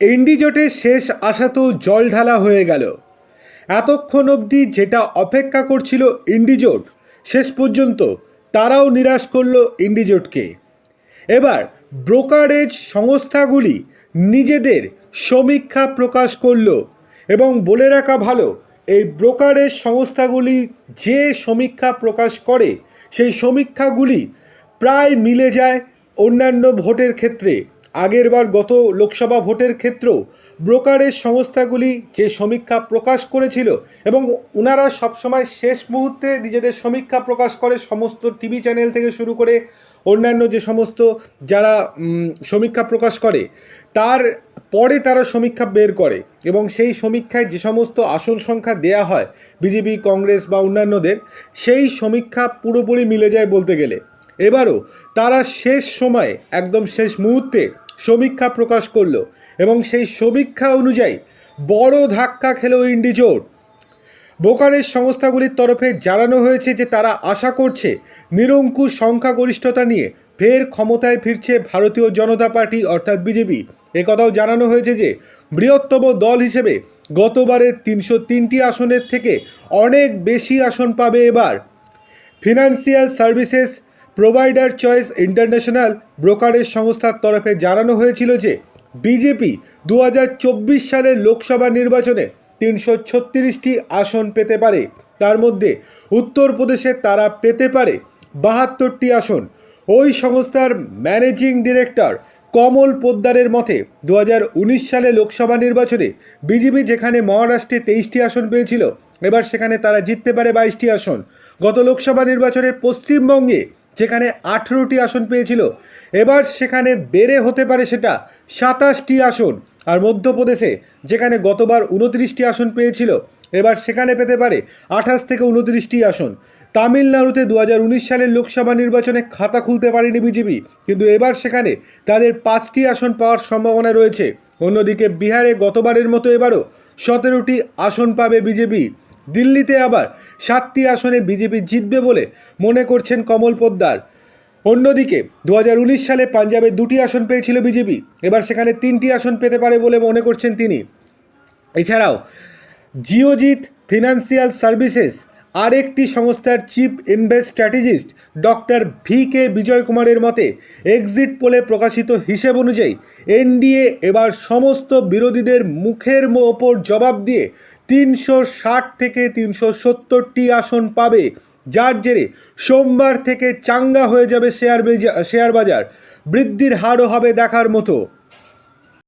ND জোটের শেষ আশা তো জল ঢালা হয়ে গেল। এতক্ষণ অবধি যেটা অপেক্ষা করছিল ইন্ডিজোট শেষ পর্যন্ত তারাও নিরাশ করল ইন্ডিজোটকে এবার ব্রোকারেজ সংস্থাগুলি নিজেদের সমীক্ষা প্রকাশ করল এবং বলে রাখা ভালো, এই ব্রোকারেজ সংস্থাগুলি যে সমীক্ষা প্রকাশ করে, সেই সমীক্ষাগুলি প্রায় মিলে যায় অন্যান্য ভোটের ক্ষেত্রে। আগেরবার গত লোকসভা ভোটের ক্ষেত্রেও ব্রোকারেজ সংস্থাগুলি যে সমীক্ষা প্রকাশ করেছিল এবং ওনারা সবসময় শেষ মুহূর্তে নিজেদের সমীক্ষা প্রকাশ করে সমস্ত টিভি চ্যানেল থেকে শুরু করে অন্যান্য যে সমস্ত যারা সমীক্ষা প্রকাশ করে, তার পরে তারা সমীক্ষা বের করে এবং সেই সমীক্ষায় যে সমস্ত আসন সংখ্যা দেয়া হয়, বিজেপি, কংগ্রেস বা অন্যান্যদের, সেই সমীক্ষা পুরোপুরি মিলে যায় বলতে গেলে। এবারও তারা শেষ সময়ে, একদম শেষ মুহূর্তে সমীক্ষা প্রকাশ করল এবং সেই সমীক্ষা অনুযায়ী বড় ধাক্কা খেলো ইন্ডিজোট বোকারের সংস্থাগুলির তরফে জানানো হয়েছে যে তারা আশা করছে নিরঙ্কুশ সংখ্যাগরিষ্ঠতা নিয়ে ফের ক্ষমতায় ফিরছে ভারতীয় জনতা পার্টি অর্থাৎ বিজেপি। কথাও জানানো হয়েছে যে বৃহত্তম দল হিসেবে গতবারের তিনশো তিনটি আসনের থেকে অনেক বেশি আসন পাবে এবার। Financial services provider choice international brokerage সংস্থার তরফে জানানো হয়েছিল যে, বিজেপি দু হাজার চব্বিশ সালের লোকসভা নির্বাচনে তিনশো ছত্রিশটি আসন পেতে পারে। তার মধ্যে উত্তরপ্রদেশে তারা পেতে পারে বাহাত্তরটি আসন। ওই সংস্থার ম্যানেজিং ডিরেক্টর কমল পোদ্দারের মতে দু হাজার উনিশ সালে লোকসভা নির্বাচনে বিজেপি যেখানে মহারাষ্ট্রে তেইশটি আসন পেয়েছিল, এবার সেখানে তারা জিততে পারে বাইশটি আসন। গত লোকসভা নির্বাচনে পশ্চিমবঙ্গে যেখানে আঠেরোটি আসন পেয়েছিল। এবার সেখানে বেড়ে হতে পারে সেটা সাতাশটি আসন। আর মধ্যপ্রদেশে যেখানে গতবার উনত্রিশটি আসন পেয়েছিল, এবার সেখানে পেতে পারে আঠাশ থেকে উনত্রিশটি আসন। তামিলনাড়ুতে দু হাজার উনিশ সালের লোকসভা নির্বাচনে খাতা খুলতে পারেনি বিজেপি, কিন্তু এবার সেখানে তাদের পাঁচটি আসন পাওয়ার সম্ভাবনা রয়েছে। অন্যদিকে বিহারে গতবারের মতো এবারও সতেরোটি আসন পাবে বিজেপি। দিল্লিতে আবার সাতটি আসনে বিজেপি জিতবে বলে মনে করছেন কমল পোদ্দার। অন্যদিকে দু হাজার উনিশ সালে পাঞ্জাবে দুটি আসন পেয়েছিল বিজেপি। এবার সেখানে তিনটি আসন পেতে পারে বলে মনে করছেন তিনি। এছাড়াও জিওজিৎ ফিনান্সিয়াল সার্ভিসেস আরেকটি সংস্থার chief invest strategist doctor V K Vijay কুমারের মতে, এক্সিট পোলে প্রকাশিত হিসেব অনুযায়ী, এনডিএ এবার সমস্ত বিরোধীদের মুখের ওপর জবাব দিয়ে তিনশো ষাট থেকে তিনশো সত্তরটি আসন পাবে। যার জেরে সোমবার থেকে চাঙ্গা হয়ে যাবে শেয়ার শেয়ার বাজার। বৃদ্ধির হারও হবে দেখার মতো।